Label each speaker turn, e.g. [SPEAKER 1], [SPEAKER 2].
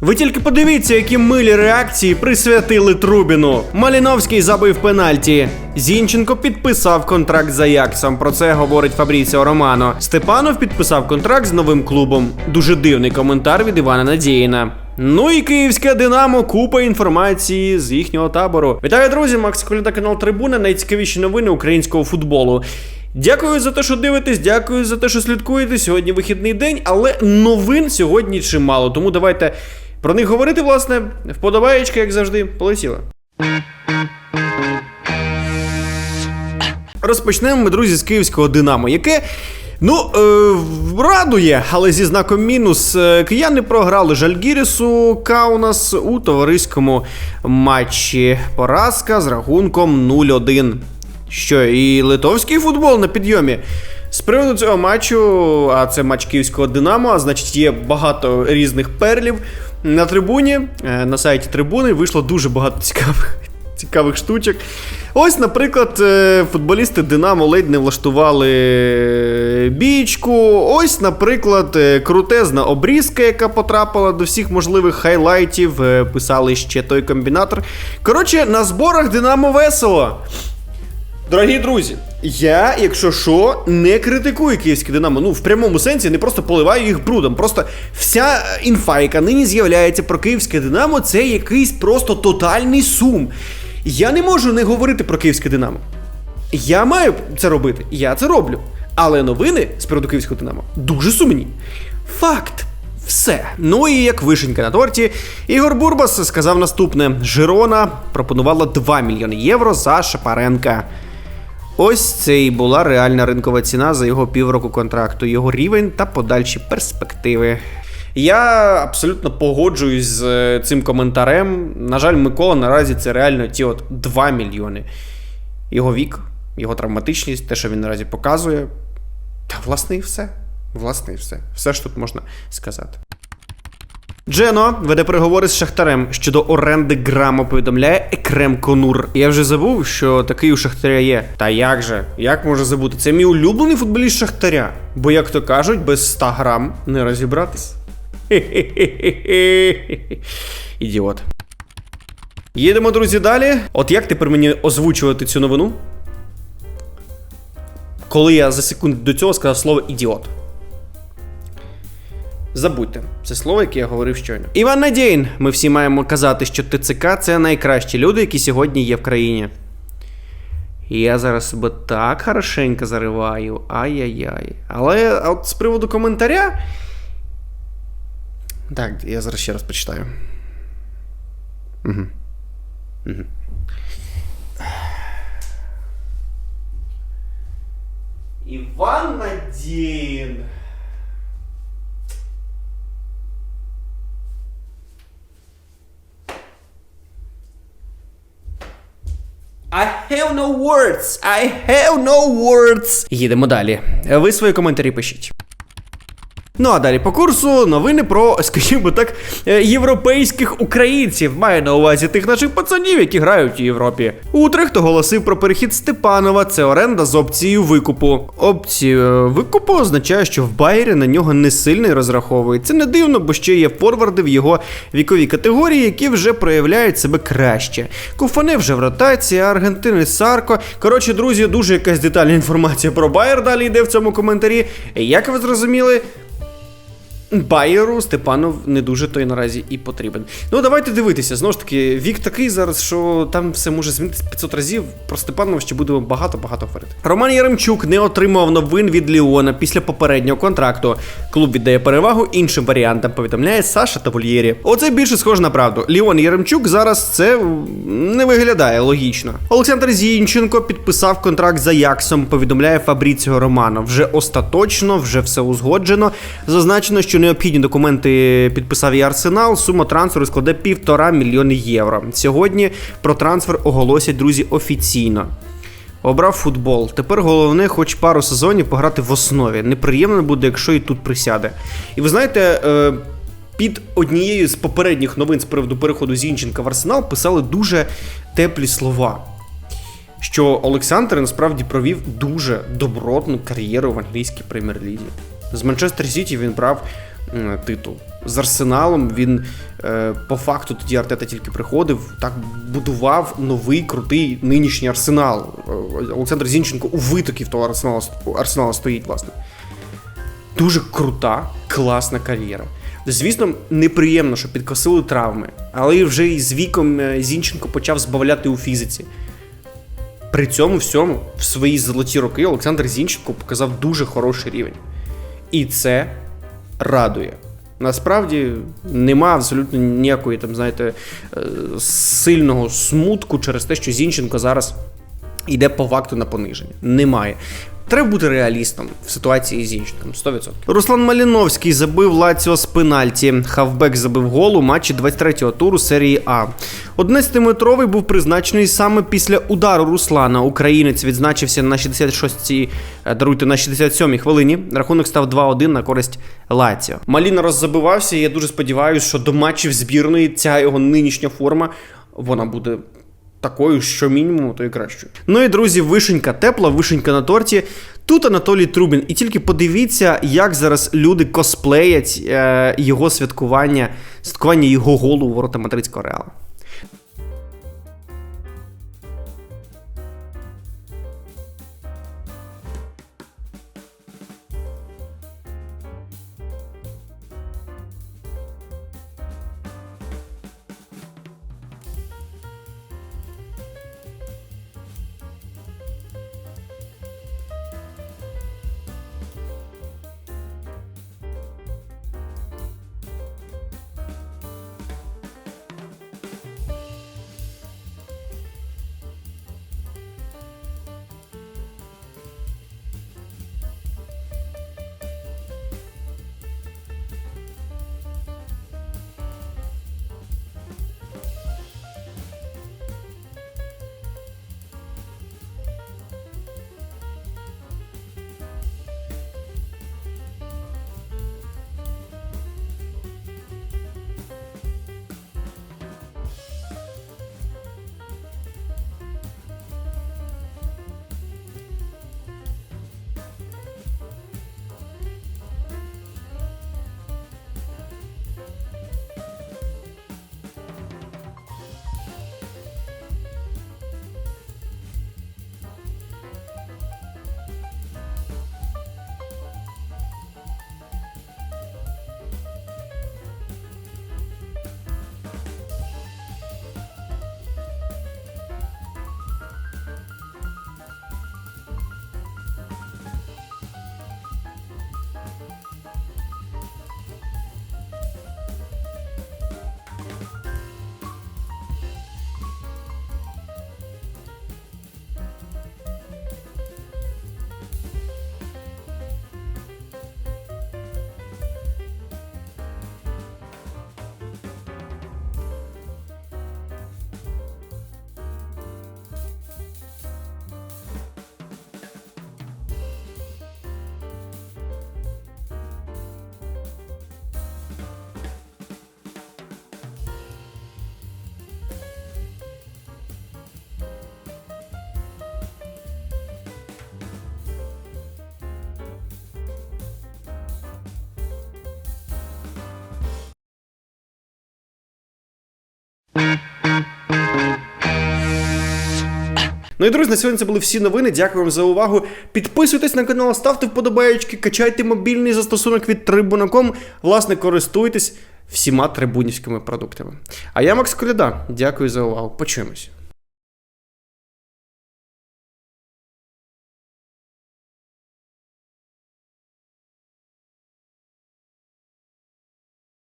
[SPEAKER 1] Ви тільки подивіться, які милі реакції присвятили Трубіну. Маліновський забив пенальті. Зінченко підписав контракт з Аяксом. Про це говорить Фабріціо Романо. Степанов підписав контракт з новим клубом. Дуже дивний коментар від Івана Надіїна. Ну і київське Динамо, купа інформації з їхнього табору. Вітаю, друзі! Макс Коляда, канал Трибуна. Найцікавіші новини українського футболу. Дякую за те, що дивитесь, дякую за те, що слідкуєте. Сьогодні вихідний день, але новин сьогодні чимало. Тому давайте про них говорити, власне, вподобаєчка, як завжди, полетіла. Розпочнемо ми, друзі, з київського Динамо, яке. Ну, е, радує, але зі знаком мінус. Е, Кияни програли Жальгірісу Каунас у товариському матчі. Поразка з рахунком 0-1. Що, і литовський футбол на підйомі. З приводу цього матчу, а це матч київського Динамо, а значить є багато різних перлів. На трибуні, е, на сайті трибуни вийшло дуже багато цікавих цікавих штучок. Ось, наприклад, е, футболісти Динамо ледь не влаштували бійку. Ось, наприклад, е, крутезна обрізка, яка потрапила до всіх можливих хайлайтів. Писали ще той комбінатор. Коротше, на зборах Динамо весело. Дорогі друзі, я, якщо що, не критикую київське Динамо. Ну, в прямому сенсі не просто поливаю їх брудом. Просто вся інфа, яка нині з'являється про київське Динамо, це якийсь просто тотальний сум. Я не можу не говорити про київське Динамо. Я маю це робити, я це роблю. Але новини з приводу київського Динамо дуже сумні. Факт. Все. Ну і як вишенька на торті, Ігор Бурбас сказав наступне: Жирона пропонувала 2 мільйони євро за Шапаренка. Ось це і була реальна ринкова ціна за його півроку контракту, його рівень та подальші перспективи. Я абсолютно погоджуюсь з е, цим коментарем. На жаль, Микола наразі це реально ті от 2 мільйони. Його вік, його травматичність, те, що він наразі показує. Та власне і все. Власне і все. Все ж тут можна сказати. Джено веде переговори з Шахтарем щодо оренди граму, повідомляє Екрем Конур. Я вже забув, що такий у Шахтаря є. Та як же? Як можна забути? Це мій улюблений футболіст Шахтаря. Бо, як то кажуть, без 100 грам не розібратись. Ідіот. Їдемо, друзі, далі. От як тепер мені озвучувати цю новину? Коли я за секунду до цього сказав слово ідіот. Забудьте, це слово, яке я говорив щойно. Іван Надєїн, ми всі маємо казати, що ТЦК це найкращі люди, які сьогодні є в країні. І я зараз себе так хорошенько зариваю. Ай-яй-яй. Але от з приводу коментаря. Так, я зараз ще раз прочитаю. Угу. Угу. Іван Надєїн. I have no words. I have no words. Їдемо далі. Ви свої коментарі пишіть. Ну а далі по курсу новини про, скажімо так, е, європейських українців. Маю на увазі тих наших пацанів, які грають у Європі. Утрехт оголосив про перехід Степанова. Це оренда з опцією викупу. Опцію е, викупу означає, що в Байері на нього не сильно розраховують. Це не дивно, бо ще є форварди в його віковій категорії, які вже проявляють себе краще. Куфане вже в ротації, Аргентини Сарко. Коротше, друзі, дуже якась детальна інформація про Байер далі йде в цьому коментарі. Як ви зрозуміли? Байеру Степанов не дуже той наразі і потрібен. Ну давайте дивитися. Знову ж таки, вік такий зараз, що там все може змінитися 500 разів. Про Степанова ще будемо багато-багато говорити. Роман Яремчук не отримав новин від Ліона після попереднього контракту. Клуб віддає перевагу іншим варіантам, повідомляє Саша Тавольєрі. Оце більше схоже на правду. Ліон Яремчук зараз це не виглядає логічно. Олександр Зінченко підписав контракт з Аяксом, повідомляє Фабріціо Романо. Вже остаточно, вже все узгоджено. Зазначено, що необхідні документи підписав і Арсенал. Сума трансферу складе півтора мільйони євро. Сьогодні про трансфер оголосять друзі офіційно. Обрав футбол. Тепер головне, хоч пару сезонів пограти в основі. Неприємно буде, якщо і тут присяде. І ви знаєте. Е- під однією з попередніх новин з приводу переходу Зінченка в Арсенал писали дуже теплі слова. Що Олександр насправді провів дуже добротну кар'єру в англійській прем'єр-лізі. З Манчестер Сіті він брав титул. З Арсеналом він е, по факту тоді Артета тільки приходив, так будував новий крутий нинішній арсенал. Е, Олександр Зінченко у витоків того арсенала, арсенала стоїть, власне. Дуже крута, класна кар'єра. Звісно, неприємно, що підкосили травми, але вже і з віком е, Зінченко почав збавляти у фізиці. При цьому всьому, в свої золоті роки, Олександр Зінченко показав дуже хороший рівень. І це радує. Насправді нема абсолютно ніякої там, знаєте, е, сильного смутку через те, що Зінченко зараз йде по факту на пониження. Немає. Треба бути реалістом в ситуації з Зінченком 100%. Руслан Маліновський забив Лаціо з пенальті. Хавбек забив гол у матчі 23-го туру серії А. 11-метровий був призначений саме після удару Руслана. Українець відзначився на 66-й, е, даруйте, на 67-й хвилині. Рахунок став 2-1 на користь Лаціо. Маліна роззабивався, і я дуже сподіваюся, що до матчів збірної ця його нинішня форма вона буде такою, що мінімум, то і кращою. Ну і друзі, вишенька тепла, вишенька на торті. Тут Анатолій Трубін. І тільки подивіться, як зараз люди косплеять е, його святкування, святкування його голу ворота мадридського реала. Ну і друзі, на сьогодні це були всі новини. Дякую вам за увагу. Підписуйтесь на канал, ставте вподобаєчки, качайте мобільний застосунок від трибунаком. Власне, користуйтесь всіма трибунівськими продуктами. А я Макс Коляда. Дякую за увагу. Почуємось.